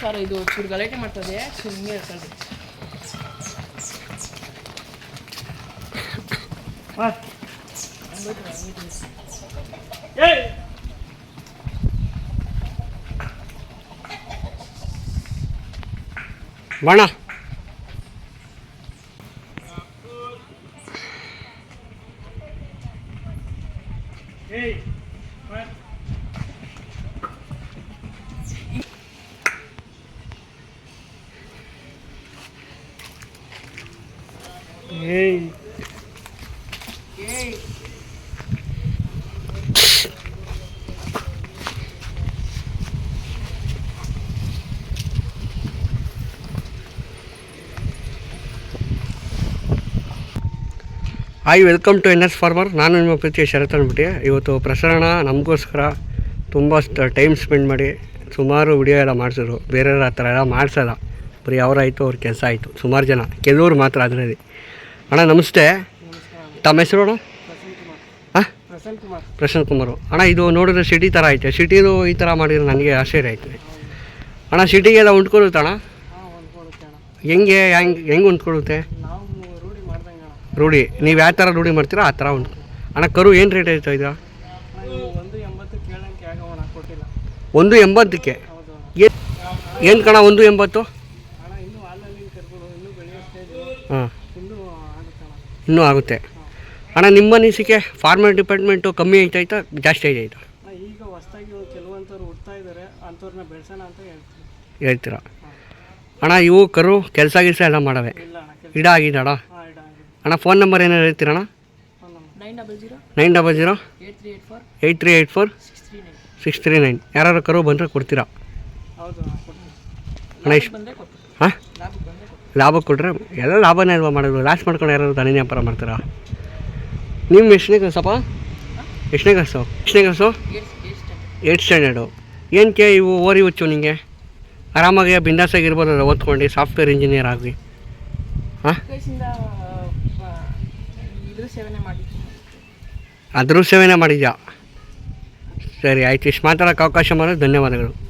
Sir ಇದು ಚೂರು ಗಲಾಟೆ ಮಾಡ್ತದೆ ಸುಮ್ಮನೆ ಇರ್ತದೆ ಬಣ ಏಯ್. Hi welcome to N S farmer ನಾನು ನಿಮ್ಮ ಪ್ರೀತಿಯ ಶರತ್ ಅಂದ್ಬಿಟ್ಟು ಇವತ್ತು ಪ್ರಸರಣ ನಮಗೋಸ್ಕರ ತುಂಬ ಟೈಮ್ ಸ್ಪೆಂಡ್ ಮಾಡಿ ಸುಮಾರು ವಿಡಿಯೋ ಎಲ್ಲ ಮಾಡಿಸಿದ್ರು. ಬೇರೆಯವ್ರ ಆ ಥರ ಎಲ್ಲ ಮಾಡಿಸಲ್ಲ. ಬರೀ ಅವರಾಯಿತು ಅವ್ರ ಕೆಲಸ ಆಯಿತು. ಸುಮಾರು ಜನ. ಕೆಲವ್ರು ಮಾತ್ರ ಅದರಲ್ಲಿ. ಅಣ್ಣ, ನಮಸ್ತೆ. ತಮ್ಮ ಹೆಸರು ಅಣ್ಣ? ಹಾಂ ಪ್ರಶಾಂತ್ ಕುಮಾರು. ಅಣ್ಣ, ಇದು ನೋಡಿದ್ರೆ ಸಿಟಿ ಥರ ಐತೆ. ಸಿಟಿದು ಈ ಥರ ಮಾಡಿದ್ರೆ ನನಗೆ ಆಶ್ಚರ್ಯ ಆಯ್ತು ಅಣ್ಣ ಸಿಟಿಗೆಲ್ಲ ಉಂಟ್ಕೊಳುತ್ತೆ ಅಣ್ಣ? ಹೆಂಗೆ ಹೆಂಗೆ ಹೆಂಗೆ ಉಂಟ್ಕೊಳುತ್ತೆ ರೂಢಿ. ನೀವು ಯಾವ ಥರ ರೂಢಿ ಮಾಡ್ತೀರೋ ಆ ಥರ ಉಂಟು. ಅಣ್ಣ, ಕರು ಏನು ರೇಟ್ ಐತೆ ಇದು ಒಂದು ಎಂಬತ್ತಕ್ಕೆ. ಏನು ಕಣ, ಒಂದು ಎಂಬತ್ತು? ಹಾಂ. ಇನ್ನೂ ಆಗುತ್ತೆ. ಅಣ್ಣ ನಿಮ್ಮ ಅನಿಸಿಕೆ ಫಾರ್ಮರ್ ಡಿಪಾರ್ಟ್ಮೆಂಟು ಕಮ್ಮಿ ಆಯ್ತಾಯ್ತಾ ಜಾಸ್ತಿ ಆಯ್ತಾಯ್ತಾ ಈಗ ಹೊಸದಾಗಿ ಕೆಲವಂಥವ್ರು ಹುಡ್ತಾ ಇದ್ದಾರೆ ಅಂಥವ್ರನ್ನ ಬೆಳೆಸೋಣ ಅಂತ ಹೇಳ್ತೀವಿ. ಹೇಳ್ತೀರಾ? ಅಣ್ಣ ಇವು ಕರು ಕೆಲಸ ಗಿಲ್ಸ ಎಲ್ಲ ಮಾಡವೆ. ಇಡ ಆಗಿದೆ ಅಣ್ಣ? ಅಣ್ಣ ಫೋನ್ ನಂಬರ್ ಏನಾರು ಹೇಳ್ತೀರಣ್ಣ nine double zero nine double zero eight three eight four eight three eight four six three nine ಯಾರು ಕರು ಬಂದರೆ ಕೊಡ್ತೀರಾ? ಅಣ್ಣ ಇಷ್ಟು ಬಂದರೆ ಕೊಡ್ತೀನಿ ಹಾಂ ಲಾಭಕ್ಕೆ ಬಂದರೆ ಕೊಡ್ತೀನಿ ಲಾಭ ಕೊಟ್ಟರೆ ಎಲ್ಲ ಲಾಭನೇ ಅಲ್ವಾ ಮಾಡೋದು ಲಾಸ್ಟ್ ಮಾಡ್ಕೊಂಡು ಯಾರು ಧನ ವ್ಯಾಪಾರ ಮಾಡ್ತಾರಾ? ನಿಮ್ಮ ಎಷ್ಟನೇ ಕಸಪ್ಪ ಎಷ್ಟನೇ ಕಸು ಎಷ್ಟನೇ ಕಸು ಏಟ್ ಸ್ಟ್ಯಾಂಡರ್ಡ್ ಏನಕ್ಕೆ ಇವು ಓರಿ ಹುಚ್ಚು ನಿಮಗೆ ಆರಾಮಾಗಿ ಬಿಂದಾಸಾಗಿರ್ಬೋದಲ್ಲ ಓದ್ಕೊಂಡು ಸಾಫ್ಟ್ವೇರ್ ಇಂಜಿನಿಯರ್ ಆಗಿ ಹಾಂ? ಅದ್ರ ಸೇವೆನೇ ಮಾಡಿದ್ಯಾ? ಸರಿ ಆಯ್ತು. ಇಷ್ಟು ಮಾತಾಡೋಕ್ಕೆ ಅವಕಾಶ ಮಾಡೋದು ಧನ್ಯವಾದಗಳು.